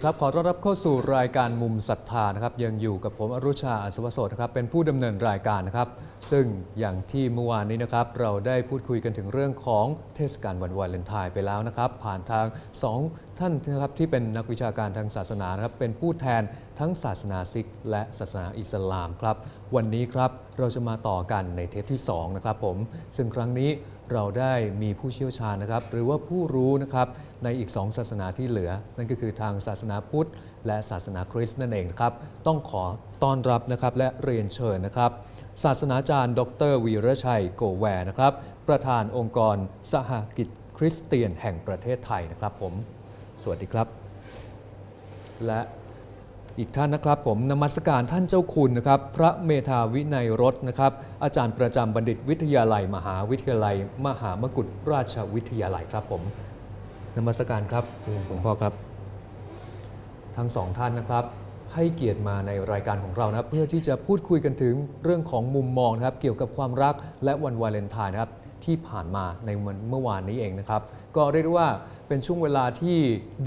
ดีครับ ขอต้อนรับเข้าสู่รายการมุมศรัทธานะครับ ยังอยู่กับผมอรุชาอัศวโสดนะครับ เป็นผู้ดำเนินรายการนะครับ ซึ่งอย่างที่เมื่อวานนี้นะครับ เราได้พูดคุยกันถึงเรื่องของเทศกาลวันวาเลนไทน์ไปแล้วนะครับ ผ่านทางสองท่านนะครับที่เป็นนักวิชาการทางศาสนานะครับ เป็นผู้แทนทั้งศาสนาซิก และศาสนาอิสลามครับ วันนี้ครับเราจะมาต่อกันในเทปที่สองนะครับผม ซึ่งครั้งนี้ เราได้มีผู้เชี่ยวชาญนะครับ หรือว่าผู้รู้นะครับในอีก 2 ศาสนาที่เหลือ นั่นก็คือทางศาสนาพุทธ และศาสนาคริสต์นั่นเองครับ ต้องขอต้อนรับนะครับและเรียนเชิญนะครับ ศาสนาจารย์ ดรวีรชัยโกแวร์นะครับ ประธานองค์กรสหกิจคริสเตียนแห่งประเทศไทยนะครับผม สวัสดีครับ และ อีกท่านนะครับผมนมัสการท่านเจ้าคุณนะครับพระเมธาวินัยรสนะครับอาจารย์ประจำบัณฑิตวิทยาลัย มหาวิทยาลัย มหามกุฏราชวิทยาลัยครับผมนมัสการครับหลวงพ่อครับ ทั้งสองท่านนะครับ ให้เกียรติมาในรายการของเรานะครับเพื่อที่จะพูดคุยกันถึงเรื่องของมุมมองนะครับ เกี่ยวกับความรักและวันวาเลนไทน์นะครับที่ผ่านมาในวันเมื่อวานนี้เองนะครับ ก็เรียกได้ว่า เป็นช่วงเวลาที่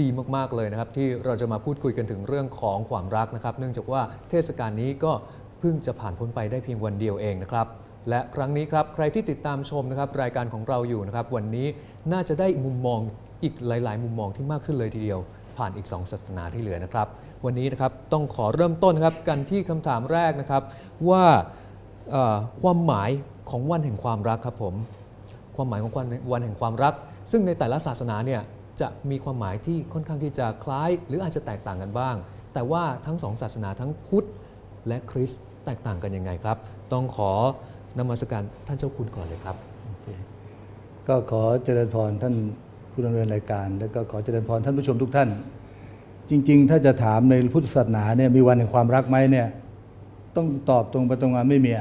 ดีมาก ๆ เลยนะครับ ที่เราจะมาพูดคุยกันถึงเรื่องของความรักนะครับ เนื่องจากว่าเทศกาลนี้ก็เพิ่งจะผ่านพ้นไปได้เพียงวันเดียวเองนะครับ และครั้งนี้ครับใครที่ติดตามชมนะครับรายการของเราอยู่นะครับ วันนี้น่าจะได้มุมมองอีกหลาย ๆ มุมมองที่มากขึ้นเลยทีเดียว ผ่านอีก 2 ศาสนาที่เหลือนะครับ วันนี้นะครับต้องขอเริ่มต้นครับกันที่คำถามแรกนะครับ ว่าความหมายของวันแห่งความรักครับผม ความหมายของวันวันแห่งความรัก ซึ่งในแต่ละศาสนาเนี่ยจะมีความหมายที่ค่อนข้างที่จะคล้าย หรืออาจจะแตกต่างกันบ้าง แต่ว่าทั้งสองศาสนาทั้งพุทธและคริสต์แตกต่างกันยังไงครับ ต้องขอนมัสการท่านเจ้าคุณก่อนเลยครับ ก็ขอเจริญพรท่านผู้ดำเนินรายการ แล้วก็ขอเจริญพรท่านผู้ชมทุกท่าน จริง ๆ ถ้าจะถามในพุทธศาสนาเนี่ยมีวันแห่งความรักไหมเนี่ยต้องตอบตรงไปตรงมาไม่มี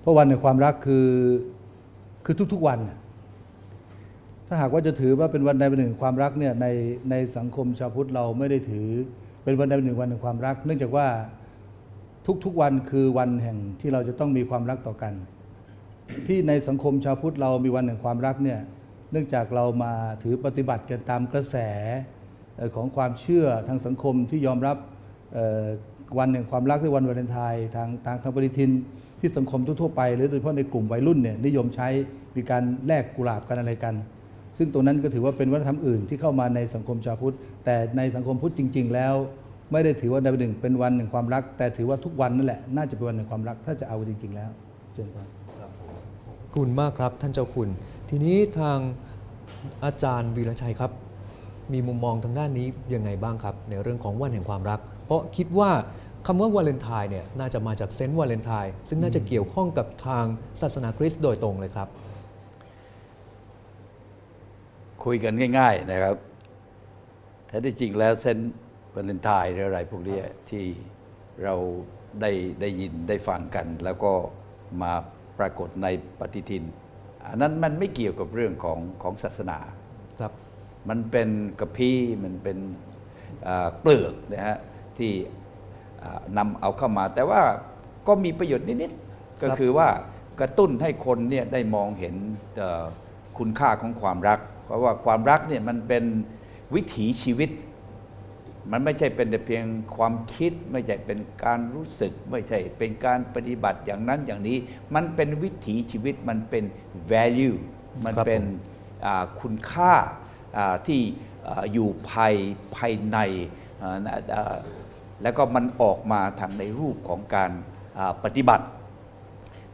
เพราะวันแห่งความรักคือคือทุกๆวัน ถ้าหากว่าจะถือว่าเป็นวันใดวันหนึ่งความรักเนี่ยในในสังคมชาวพุทธเราไม่ได้ถือเป็นวันใดวันหนึ่งวันแห่งความรัก เนื่องจากว่าทุกๆวันคือวันแห่งที่เราจะต้องมีความรักต่อกัน ที่ในสังคมชาวพุทธเรามีวันแห่งความรักเนี่ยเนื่องจากเรามาถือปฏิบัติกันตามกระแสของความเชื่อทางสังคมที่ยอมรับวันแห่งความรักหรือวันวาเลนไทน์ทางทางทางปฏิทินที่สังคมทั่วไป หรือโดยเฉพาะในกลุ่มวัยรุ่นเนี่ยนิยมใช้มีการแลกกุหลาบกันอะไรกัน ซึ่งตรงนั้นก็ถือว่าเป็นวัฒนธรรมอื่นที่เข้ามาในสังคมชาวพุทธ แต่ในสังคมพุทธจริง ๆ แล้ว ไม่ได้ถือว่าใดวันหนึ่งเป็นวันแห่งความรัก แต่ถือว่าทุกวันนั่นแหละน่าจะเป็นวันแห่งความรักถ้าจะเอาจริง ๆ แล้วเชิญครับขอบคุณมากครับท่านเจ้าคุณ ทีนี้ทางอาจารย์วีรชัยครับ มีมุมมองทางด้านนี้ยังไงบ้างครับ ในเรื่องของวันแห่งความรัก เพราะคิดว่าคำว่าวาเลนไทน์เนี่ยน่าจะมาจากเซนต์วาเลนไทน์ซึ่งน่าจะเกี่ยวข้องกับทางศาสนาคริสต์โดยตรงเลยครับ คุยกันง่าย ๆนะครับแท้ที่จริงแล้วเส้นวาเลนไทน์หรืออะไรพวกเนี้ยที่เราได้ได้ยินได้ฟังกัน แล้วก็มาปรากฏในปฏิทิน อันนั้นมันไม่เกี่ยวกับเรื่องของของศาสนาครับ มันเป็นกระพี้มันเป็นอ่าเปลือกนะฮะที่อ่านำเอาเข้ามา แต่ว่าก็มีประโยชน์นิดๆก็คือว่ากระตุ้นให้คนเนี่ยได้มองเห็นเอ่อคุณค่าของความรัก เพราะว่าความรักเนี่ยมันเป็นวิถีชีวิต มันไม่ใช่เป็นแต่เพียงความคิด ไม่ใช่เป็นการรู้สึก ไม่ใช่เป็นการปฏิบัติอย่างนั้นอย่างนี้ มันเป็นวิถีชีวิตมันเป็น value มันเป็นคุณค่าที่อยู่ภายภายใน แล้วก็มันออกมาทางในรูปของการปฏิบัติ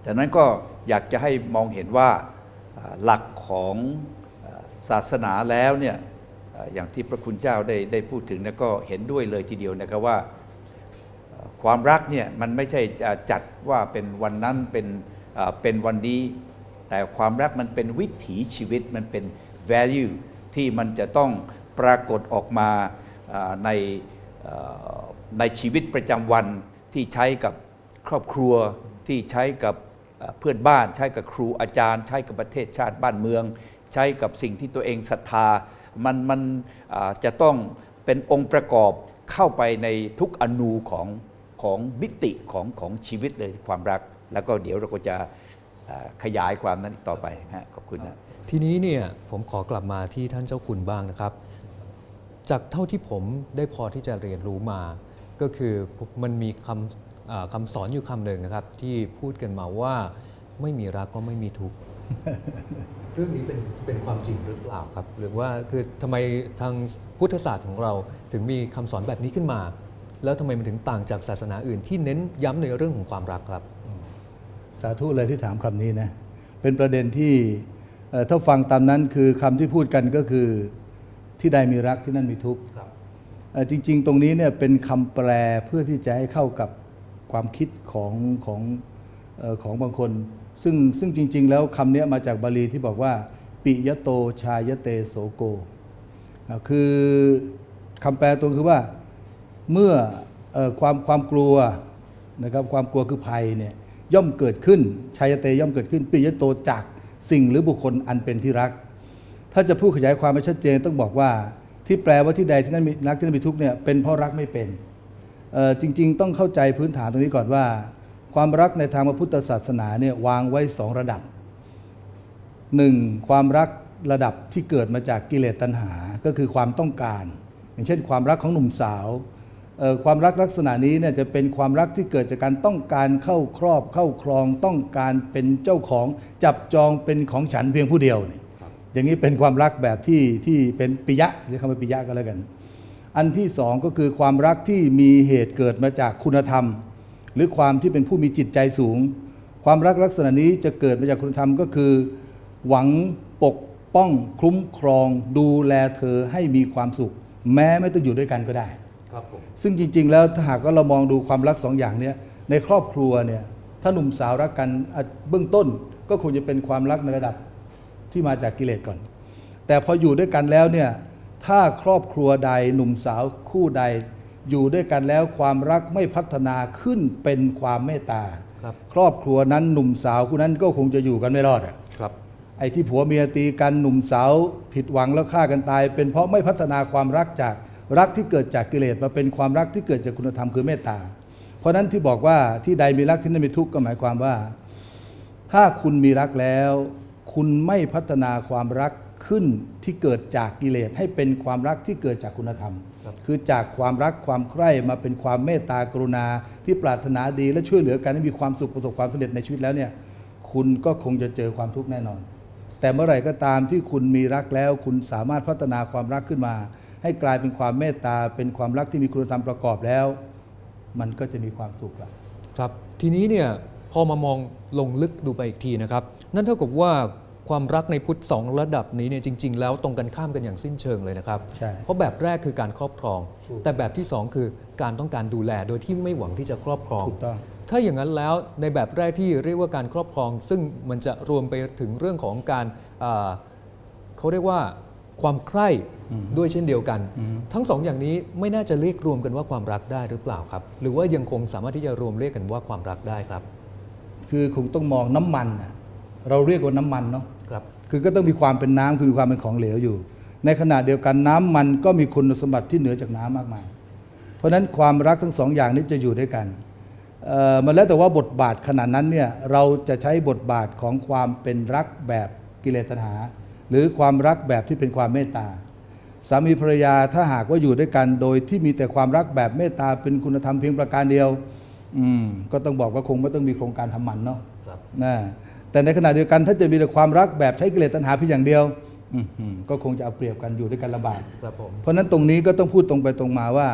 จากนั้นก็อยากจะให้มองเห็นว่าหลักของ ศาสนาแล้วเนี่ยอย่างที่พระคุณเจ้าได้ได้พูดถึงแล้วก็เห็นด้วยเลยทีเดียวนะครับว่าความรักเนี่ยมันไม่ใช่จะจัดว่าเป็นวันนั้นเป็นเป็นวันนี้ แต่ความรักมันเป็นวิถีชีวิตมันเป็น value ที่มันจะต้องปรากฏออกมาในในชีวิตประจำวันที่ใช้กับครอบครัวที่ใช้กับเพื่อนบ้าน ใช้กับครูอาจารย์ ใช้กับประเทศชาติบ้านเมือง ใช้กับสิ่งที่ตัวเองศรัทธา มันมันจะต้องเป็นองค์ประกอบเข้าไปในทุกอนูของของมิติของของชีวิตเลยความรัก แล้วก็เดี๋ยวเราก็จะขยายความนั้นต่อไปฮะขอบคุณนะทีนี้เนี่ยผมขอกลับมาที่ท่านเจ้าคุณบ้างนะครับ จากเท่าที่ผมได้พอที่จะเรียนรู้มา ก็คือมันมีคำคำสอนอยู่คำหนึ่งนะครับ ที่พูดกันมาว่าไม่มีรักก็ไม่มีทุกข์ เรื่องนี้เป็นเป็นความจริงหรือเปล่าครับ หรือว่าคือทำไมทางพุทธศาสตร์ของเราถึงมีคำสอนแบบนี้ขึ้นมา แล้วทำไมมันถึงต่างจากศาสนาอื่นที่เน้นย้ำในเรื่องของความรักครับ สาธุเลยที่ถามคำนี้นะ เป็นประเด็นที่เอ่อถ้าฟังตามนั้นคือคำที่พูดกันก็คือที่ใดมีรักที่นั่นมีทุกข์ครับเอ่อจริง ๆ ตรงนี้เนี่ยเป็นคำแปลเพื่อที่จะให้เข้ากับความคิดของของเอ่อของบางคน ซึ่งซึ่งจริง ๆ แล้วคำนี้มาจากบาลีที่บอกว่า ปิยโตชายเตโสโก คือคำแปลตรงคือว่าเมื่ออความความกลัวนะครับความกลัวคือภัยเนี่ยย่อมเกิดขึ้นชายเตย่อมเกิดขึ้น ปิยโตจากสิ่งหรือบุคคลอันเป็นที่รัก ถ้าจะพูดขยายความให้ชัดเจนต้องบอกว่า ที่แปลว่าที่ใดที่นั่นมีรักที่นั่นมีทุกเนี่ยเป็นเพราะรักไม่เป็นจริง ๆ ต้องเข้าใจพื้นฐานตรงนี้ก่อนว่า ความรักในทางพระพุทธศาสนาเนี่ยวางไว้สองระดับหนึ่งความรักระดับที่เกิดมาจากกิเลสตัณหา ก็คือความต้องการ อย่างเช่น ความรักของหนุ่มสาว ความรักลักษณะนี้เนี่ยจะเป็นความรักที่เกิดจากการต้องการเข้าครอบเข้าครองต้องการเป็นเจ้าของจับจองเป็นของฉันเพียงผู้เดียว อย่างนี้เป็นความรักแบบที่ที่เป็นปิยะเรียกคำว่าปิยะก็แล้วกัน อันที่สองก็คือความรักที่มีเหตุเกิดมาจากคุณธรรม หรือความที่เป็นผู้มีจิตใจสูง ความรักลักษณะนี้จะเกิดมาจากคุณธรรมก็คือ หวังปกป้องคุ้มครอง ดูแลเธอให้มีความสุข แม้ไม่ต้องอยู่ด้วยกันก็ได้ครับผมซึ่งจริง ๆ แล้วถ้าหากว่าเรามองดูความรักสองอย่างเนี้ยในครอบครัวเนี่ยถ้าหนุ่มสาวรักกันอะเบื้องต้นก็คงจะเป็นความรักในระดับที่มาจากกิเลสก่อน แต่พออยู่ด้วยกันแล้วเนี่ยถ้าครอบครัวใดหนุ่มสาวคู่ใด อยู่ด้วยกันแล้วความรักไม่พัฒนาขึ้นเป็นความเมตตาครับครอบครัวนั้นหนุ่มสาวคู่นั้นก็คงจะอยู่กันไม่รอดอะครับ ไอ้ที่ผัวเมียตีกันหนุ่มสาวผิดหวังแล้วฆ่ากันตาย เป็นเพราะไม่พัฒนาความรักจากรักที่เกิดจากกิเลสมาเป็นความรักที่เกิดจากคุณธรรมคือเมตตา เพราะฉะนั้นที่บอกว่าที่ใดมีรักที่นั่นมีทุกข์ก็หมายความว่า ถ้าคุณมีรักแล้ว คุณไม่พัฒนาความรัก ขึ้นที่เกิดจากกิเลสให้เป็นความรักที่เกิดจากคุณธรรมครับคือจากความรักความใคร่มาเป็นความเมตตากรุณาที่ปรารถนาดีและช่วยเหลือกันให้มีความสุขประสบความสำเร็จในชีวิตแล้วเนี่ยคุณก็คงจะเจอความทุกข์แน่นอน แต่เมื่อไหร่ก็ตามที่คุณมีรักแล้ว คุณสามารถพัฒนาความรักขึ้นมา ให้กลายเป็นความเมตตา เป็นความรักที่มีคุณธรรมประกอบแล้ว มันก็จะมีความสุขละครับ ทีนี้เนี่ยพอมามองลงลึกดูไปอีกทีนะครับ นั่นเท่ากับว่า ความรักในพุทธสองระดับนี้เนี่ยจริง ๆ แล้วตรงกันข้ามกันอย่างสิ้นเชิงเลยนะครับ ใช่ เพราะแบบแรกคือการครอบครองถูกแต่แบบที่สองคือการต้องการดูแลโดยที่ไม่หวังที่จะครอบครอง ถูกต้อง ถ้าอย่างนั้นแล้วในแบบแรกที่เรียกว่าการครอบครอง ซึ่งมันจะรวมไปถึงเรื่องของการอ่าเขาเรียกว่าความใคร่ด้วยเช่นเดียวกัน ทั้งสองอย่างนี้ไม่น่าจะเรียกรวมกันว่าความรักได้หรือเปล่าครับ หรือว่ายังคงสามารถที่จะรวมเรียกกันว่าความรักได้ครับ คือคงต้องมองน้ำมันน่ะ เราเรียกว่าน้ำมันเนาะครับคือก็ต้องมีความเป็นน้ำคือมีความเป็นของเหลวอยู่ ในขณะเดียวกันน้ำมันก็มีคุณสมบัติที่เหนือจากน้ำมากมาย เพราะฉะนั้นความรักทั้งสองอย่างนี้จะอยู่ด้วยกันเอ่อมันแล้วแต่ว่าบทบาทขนาดนั้นเนี่ยเราจะใช้บทบาทของความเป็นรักแบบกิเลสตัณหา หรือความรักแบบที่เป็นความเมตตาสามีภรรยาถ้าหากว่าอยู่ด้วยกัน โดยที่มีแต่ความรักแบบเมตตาเป็นคุณธรรมเพียงประการเดียว อืมก็ต้องบอกว่าคงไม่ต้องมีโครงการทำหมันเนาะครับนะ แต่ในขณะเดียวกันถ้าจะมีแต่ความรักแบบใช้กิเลสตัณหาเพียงอย่างเดียวอืมอืมก็คงจะเอาเปรียบกันอยู่ด้วยกันลำบากครับผมเพราะฉะนั้นตรงนี้ก็ต้องพูดตรงไปตรงมาว่า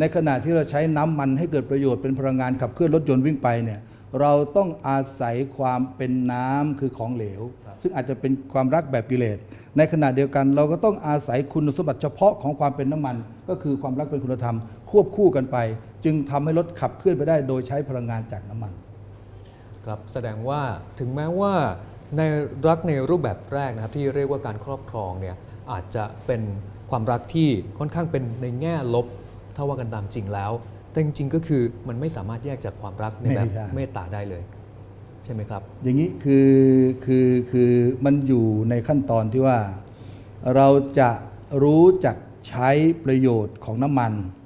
ในขณะที่เราใช้น้ำมันให้เกิดประโยชน์เป็นพลังงานขับเคลื่อนรถยนต์วิ่งไปเนี่ยเราต้องอาศัยความเป็นน้ำคือของเหลว ซึ่งอาจจะเป็นความรักแบบกิเลส ในขณะเดียวกันเราก็ต้องอาศัยคุณสมบัติเฉพาะของความเป็นน้ำมัน ก็คือความรักเป็นคุณธรรม ควบคู่กันไป จึงทำให้รถขับเคลื่อนไปได้โดยใช้พลังงานจากน้ำมัน ครับแสดงว่าถึงแม้ว่าในรักในรูปแบบแรกนะครับที่เรียกว่าการครอบครองเนี่ยอาจจะเป็นความรักที่ค่อนข้างเป็นในแง่ลบถ้าว่ากันตามจริงแล้ว แต่จริงๆก็คือมันไม่สามารถแยกจากความรักในแบบไม่ได้ เมตตาได้เลย ใช่ไหมครับ อย่างนี้คือคือคือมันอยู่ในขั้นตอนที่ว่า เราจะรู้จักใช้ประโยชน์ของน้ำมันครับ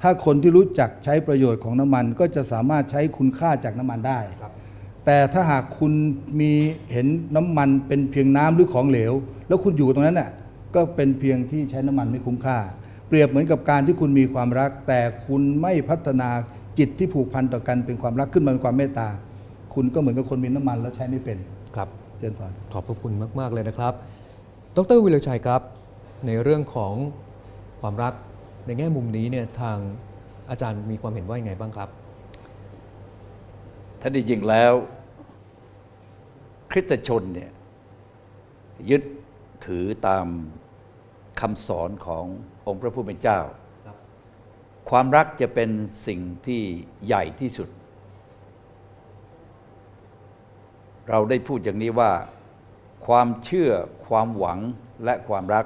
ถ้าคนที่รู้จักใช้ประโยชน์ของน้ำมันก็จะสามารถใช้คุณค่าจากน้ำมันได้ ครับ แต่ถ้าหากคุณมีเห็นน้ำมันเป็นเพียงน้ำหรือของเหลว แล้วคุณอยู่ตรงนั้นน่ะก็เป็นเพียงที่ใช้น้ำมันไม่คุ้มค่า เปรียบเหมือนกับการที่คุณมีความรัก แต่คุณไม่พัฒนาจิตที่ผูกพันต่อกันเป็นความรักขึ้นมาเป็นความเมตตา คุณก็เหมือนกับคนมีน้ำมันแล้วใช้ไม่เป็นครับ เจนพร ขอบพระคุณมาก ๆ เลยนะครับ ดรวิเลชัยครับ ในเรื่องของความรัก ในแง่มุมนี้เนี่ยทางอาจารย์มีความเห็นว่ายังไงบ้างครับท่านที่จริงแล้ว คริสตชนเนี่ยยึดถือตามคำสอนขององค์พระผู้เป็นเจ้าครับความรักจะเป็นสิ่งที่ใหญ่ที่สุด เราได้พูดอย่างนี้ว่า ความเชื่อความหวังและความรัก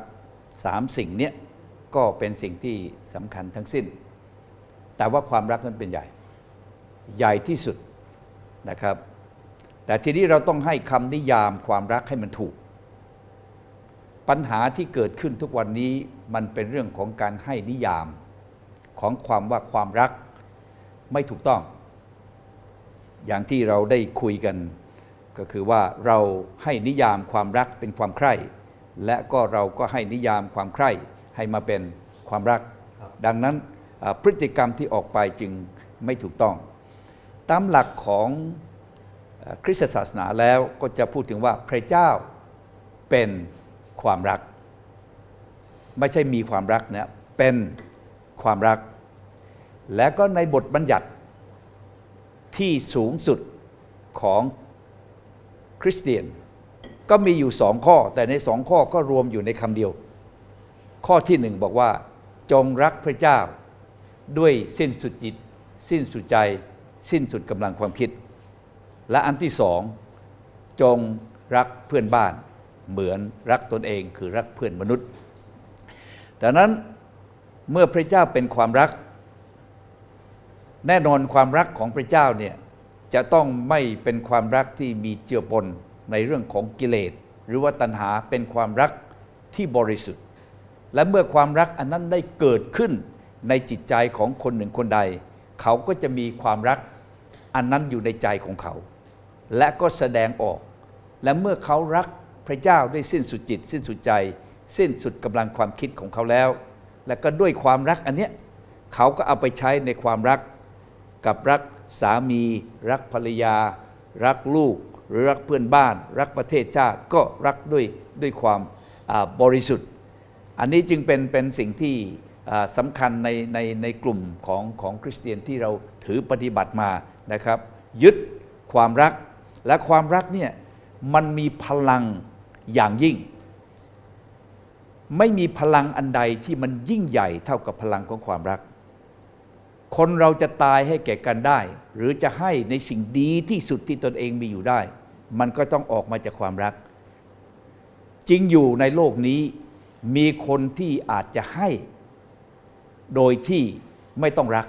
สามสิ่งเนี้ย ก็เป็นสิ่งที่สำคัญทั้งสิ้น แต่ว่าความรักนั้นเป็นใหญ่ ใหญ่ที่สุดนะครับ แต่ทีนี้เราต้องให้คำนิยามความรักให้มันถูก ปัญหาที่เกิดขึ้นทุกวันนี้มันเป็นเรื่องของการให้นิยามของความว่าความรักไม่ถูกต้อง อย่างที่เราได้คุยกันก็คือว่าเราให้นิยามความรักเป็นความใคร่ และก็เราก็ให้นิยามความใคร่ ให้มาเป็นความรักครับดังนั้นอ่าพฤติกรรมที่ออกไปจึงไม่ถูกต้อง ตามหลักของเอ่อคริสตศาสนาแล้วก็จะพูดถึงว่าพระเจ้าเป็นความรัก ไม่ใช่มีความรักนะเป็นความรัก และก็ในบทบัญญัติที่สูงสุดของคริสเตียน ก็มีอยู่สองข้อ แต่ในสองข้อก็รวมอยู่ในคำเดียว ข้อที่หนึ่งบอกว่า จงรักพระเจ้า ด้วยสิ้นสุดจิต สิ้นสุดใจ สิ้นสุดกำลังความคิด และอันที่สองจงรักเพื่อนบ้าน เหมือนรักตนเองคือรักเพื่อนมนุษย์ดังนั้นเมื่อพระเจ้าเป็นความรัก แน่นอนความรักของพระเจ้าเนี่ยจะต้องไม่เป็นความรักที่มีเจือปนในเรื่องของกิเลส หรือว่าตัณหาเป็นความรักที่บริสุทธิ์ และเมื่อความรักอันนั้นได้เกิดขึ้นในจิตใจของคนหนึ่งคนใด เขาก็จะมีความรักอันนั้นอยู่ในใจของเขา และก็แสดงออก และเมื่อเขารักพระเจ้าด้วยสิ้นสุดจิต สิ้นสุดใจ สิ้นสุดกำลังความคิดของเขาแล้ว และก็ด้วยความรักอันเนี้ยเขาก็เอาไปใช้ในความรักกับรักสามี รักภรรยา รักลูก หรือรักเพื่อนบ้าน รักประเทศชาติก็รักด้วยด้วยความบริสุทธิ์ อันนี้จึงเป็นเป็นสิ่งที่สำคัญในในในกลุ่มของของคริสเตียนที่เราถือปฏิบัติมานะครับ ยึดความรักและความรักเนี่ยมันมีพลังอย่างยิ่ง ไม่มีพลังอันใดที่มันยิ่งใหญ่เท่ากับพลังของความรัก คนเราจะตายให้แก่กันได้ หรือจะให้ในสิ่งดีที่สุดที่ตนเองมีอยู่ได้ มันก็ต้องออกมาจากความรัก จริงอยู่ในโลกนี้ มีคนที่อาจจะให้โดยที่ไม่ต้องรัก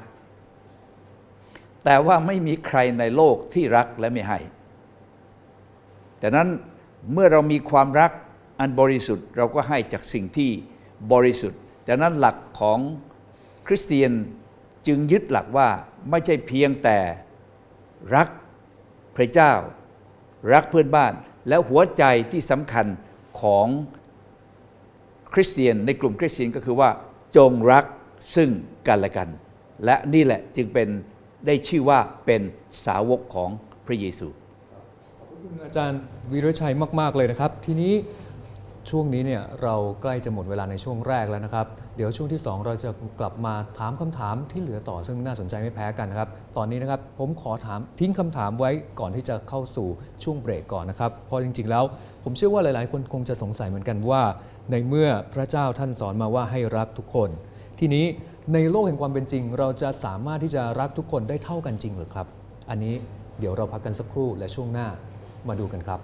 แต่ว่าไม่มีใครในโลกที่รักและไม่ให้ แต่นั้นเมื่อเรามีความรักอันบริสุทธิ์เราก็ให้จากสิ่งที่บริสุทธิ์แต่นั้นหลักของคริสเตียนจึงยึดหลักว่าไม่ใช่เพียงแต่รักพระเจ้า รักเพื่อนบ้าน แล้วหัวใจที่สำคัญของ คริสเตียนในกลุ่มคริสเตียนก็คือว่าจงรักซึ่งกันและกัน และนี่แหละจึงเป็นได้ชื่อว่าเป็นสาวกของพระเยซูขอบคุณอาจารย์วีรชัยมาก ๆ เลยนะครับ ทีนี้ ช่วงนี้เนี่ยเราใกล้จะหมดเวลาในช่วงแรกแล้วนะครับ เดี๋ยวช่วงที่ 2 เราจะกลับมาถามคำถามที่เหลือต่อซึ่งน่าสนใจไม่แพ้กันนะครับ ตอนนี้นะครับผมขอถามทิ้งคำถามไว้ก่อนที่จะเข้าสู่ช่วงเบรกก่อนนะครับ เพราะจริงๆ แล้วผมเชื่อว่าหลายๆ คนคงจะสงสัยเหมือนกันว่า ในเมื่อพระเจ้าท่านสอนมาว่าให้รักทุกคน ทีนี้ในโลกแห่งความเป็นจริง เราจะสามารถที่จะรักทุกคนได้เท่ากันจริงหรือครับ อันนี้เดี๋ยวเราพักกันสักครู่และช่วงหน้ามาดูกันครับ